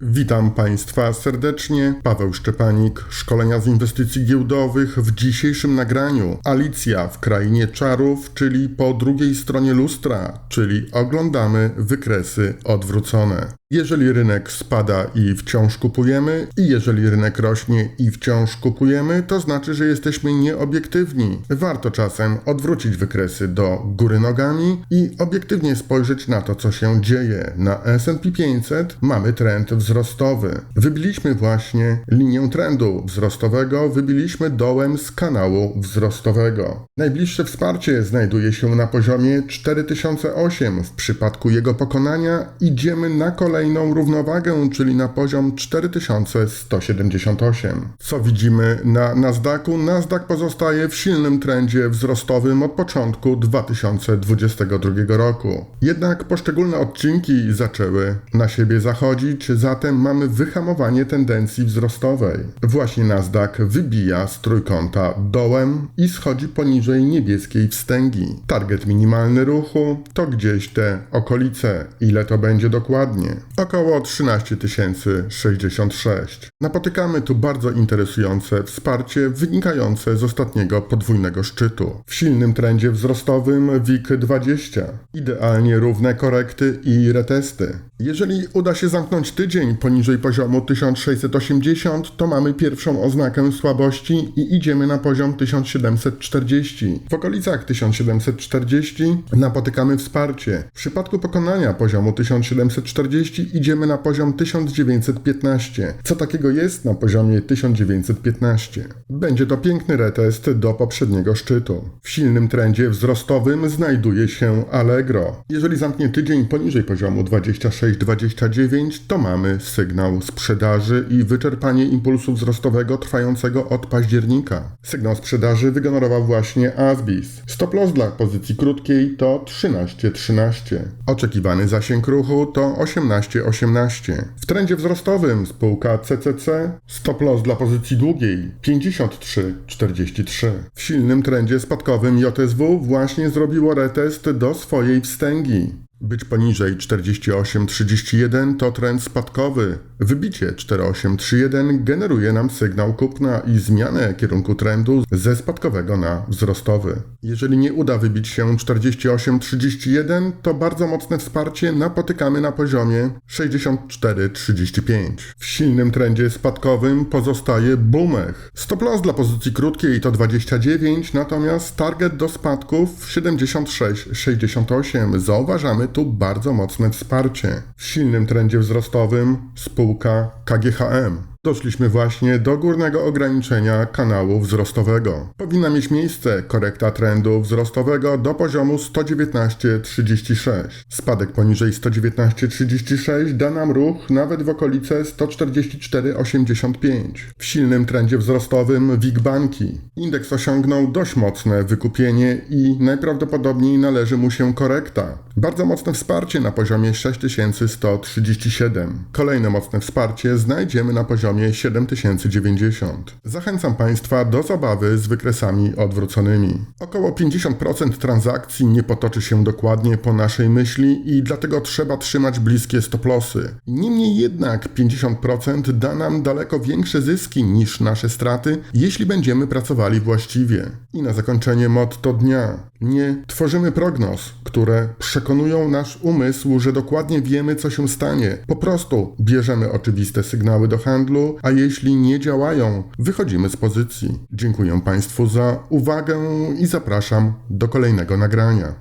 Witam Państwa serdecznie. Paweł Szczepanik, szkolenia z inwestycji giełdowych. W dzisiejszym nagraniu Alicja w krainie czarów, czyli po drugiej stronie lustra, czyli oglądamy wykresy odwrócone. Jeżeli rynek spada i wciąż kupujemy, i jeżeli rynek rośnie i wciąż kupujemy, to znaczy, że jesteśmy nieobiektywni. Warto czasem odwrócić wykresy do góry nogami i obiektywnie spojrzeć na to, co się dzieje. Na S&P 500 mamy trend wzrostowy. Wybiliśmy właśnie linię trendu wzrostowego, wybiliśmy dołem z kanału wzrostowego. Najbliższe wsparcie znajduje się na poziomie 4008. W przypadku jego pokonania idziemy na kolejną równowagę, czyli na poziom 4178. Co widzimy na Nasdaqu? Nasdaq pozostaje w silnym trendzie wzrostowym od początku 2022 roku. Jednak poszczególne odcinki zaczęły na siebie zachodzić, zatem mamy wyhamowanie tendencji wzrostowej. Właśnie Nasdaq wybija z trójkąta dołem i schodzi poniżej niebieskiej wstęgi. Target minimalny ruchu to gdzieś te okolice. Ile to będzie dokładnie? Około 13 066. Napotykamy tu bardzo interesujące wsparcie wynikające z ostatniego podwójnego szczytu. W silnym trendzie wzrostowym WIG20. Idealnie równe korekty i retesty. Jeżeli uda się zamknąć tydzień poniżej poziomu 1680, to mamy pierwszą oznakę słabości i idziemy na poziom 1740. W okolicach 1740 napotykamy wsparcie. W przypadku pokonania poziomu 1740 idziemy na poziom 1915. Co takiego jest na poziomie 1915? Będzie to piękny retest do poprzedniego szczytu. W silnym trendzie wzrostowym znajduje się Allegro. Jeżeli zamknie tydzień poniżej poziomu 26-29, to mamy sygnał sprzedaży i wyczerpanie impulsu wzrostowego trwającego od października. Sygnał sprzedaży wygenerował właśnie Asbis. Stop loss dla pozycji krótkiej to 13-13. Oczekiwany zasięg ruchu to 18-18. W trendzie wzrostowym spółka CCC stop loss dla pozycji długiej 53-43. W silnym trendzie spadkowym JSW właśnie zrobiło retest do swojej wstęgi. Być poniżej 48,31 to trend spadkowy. Wybicie 48,31 generuje nam sygnał kupna i zmianę kierunku trendu ze spadkowego na wzrostowy. Jeżeli nie uda wybić się 48,31, to bardzo mocne wsparcie napotykamy na poziomie 64,35. W silnym trendzie spadkowym pozostaje Bumech. Stop loss dla pozycji krótkiej to 29, natomiast target do spadków 76,68. Zauważamy tu bardzo mocne wsparcie. W silnym trendzie wzrostowym spółka KGHM. Doszliśmy właśnie do górnego ograniczenia kanału wzrostowego. Powinna mieć miejsce korekta trendu wzrostowego do poziomu 119,36. Spadek poniżej 119,36 da nam ruch nawet w okolice 144,85. W silnym trendzie wzrostowym WIG banki. Indeks osiągnął dość mocne wykupienie i najprawdopodobniej należy mu się korekta. Bardzo mocne wsparcie na poziomie 6137. Kolejne mocne wsparcie znajdziemy na poziomie 7090. Zachęcam Państwa do zabawy z wykresami odwróconymi. Około 50% transakcji nie potoczy się dokładnie po naszej myśli i dlatego trzeba trzymać bliskie stoplosy. Niemniej jednak 50% da nam daleko większe zyski niż nasze straty, jeśli będziemy pracowali właściwie. I na zakończenie motto dnia. Nie tworzymy prognoz, które przekonują nasz umysł, że dokładnie wiemy, co się stanie. Po prostu bierzemy oczywiste sygnały do handlu, a jeśli nie działają, wychodzimy z pozycji. Dziękuję Państwu za uwagę i zapraszam do kolejnego nagrania.